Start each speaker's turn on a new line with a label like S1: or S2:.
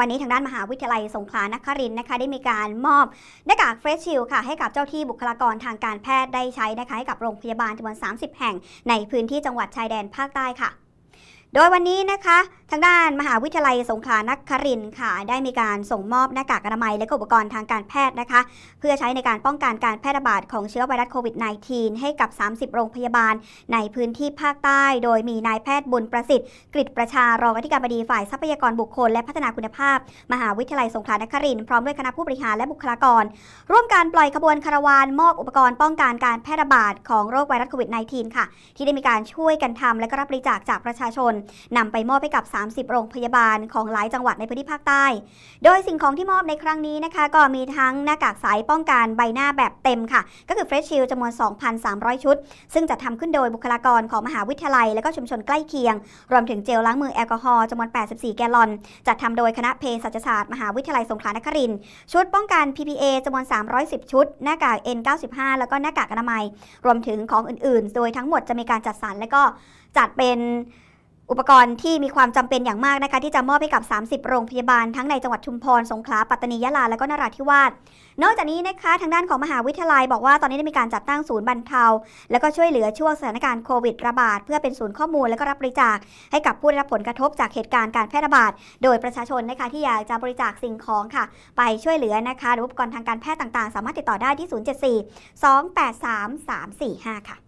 S1: วันนี้ทางด้านมหาวิทยาลัยสงขลานครินทร์นะคะได้มีการมอบหน้ากากเฟสชิลค่ะให้กับเจ้าที่บุคลากรทางการแพทย์ได้ใช้นะคะให้กับโรงพยาบาลจำนวน 30 แห่ง ในพื้นที่จังหวัดชายแดนภาคใต้ค่ะ โดยวันนี้นะคะทางด้านมหาวิทยาลัยสงขลานครินทร์ค่ะ ได้มีการส่งมอบหน้ากากอนามัยและอุปกรณ์ทางการแพทย์นะคะ เพื่อใช้ในการป้องกันการแพร่ระบาดของเชื้อไวรัสโควิด -19 ให้กับ 30 โรงพยาบาลในพื้นที่ภาคใต้ โดยมีนายแพทย์บุญประสิทธิ์กฤษประชารองอธิการบดีฝ่ายทรัพยากรบุคคล และพัฒนาคุณภาพ มหาวิทยาลัยสงขลานครินทร์พร้อมด้วยคณะผู้บริหารและบุคลากร ร่วมการปล่อยขบวนคาราวานมอบอุปกรณ์ป้องกันการแพร่ระบาดของโรคไวรัสโควิด -19 ค่ะ ที่ได้มีการช่วยกันทำและก็รับบริจาคจากประชาชนนำไปมอบให้กับ30 โรงพยาบาลของหลายจังหวัดในพื้นที่ภาคใต้ โดยสิ่งของที่มอบในครั้งนี้นะคะ ก็มีทั้งหน้ากากใสป้องกันใบหน้าแบบเต็มค่ะ ก็คือ Fresh Shield จำนวน 2,300 ชุด ซึ่งจะทำขึ้นโดยบุคลากรของมหาวิทยาลัย และก็ชุมชนใกล้เคียง รวมถึงเจลล้างมือแอลกอฮอล์จำนวน 84 แกลลอน จัดทำโดยคณะเภสัชศาสตร์มหาวิทยาลัยสงขลานครินทร์ชุดป้องกัน PPA จำนวน 310 ชุด หน้ากาก N95 แล้วก็หน้ากากอนามัย รวมถึงของอื่นๆ โดยทั้งหมดจะมีการจัดสรรและก็จัดเป็น อุปกรณ์ที่มีความจำเป็นอย่างมากนะคะที่จะมอบให้กับ 30 โรงพยาบาลทั้งในจังหวัดชุมพร สงขลา ปัตตานี ยะลา และก็นราธิวาส นอกจากนี้นะคะทางด้านของมหาวิทยาลัยบอกว่าตอนนี้ได้มีการจัดตั้งศูนย์บรรเทา และก็ช่วยเหลือช่วงสถานการณ์โควิดระบาด เพื่อเป็นศูนย์ข้อมูลและก็รับบริจาค ให้กับผู้ได้รับผลกระทบจากเหตุการณ์การแพร่ระบาด โดยประชาชนนะคะที่อยากจะบริจาคสิ่งของค่ะ ไปช่วยเหลือนะคะหรืออุปกรณ์ทางการแพทย์ต่างๆ สามารถติดต่อได้ที่ 074 283 345 ค่ะ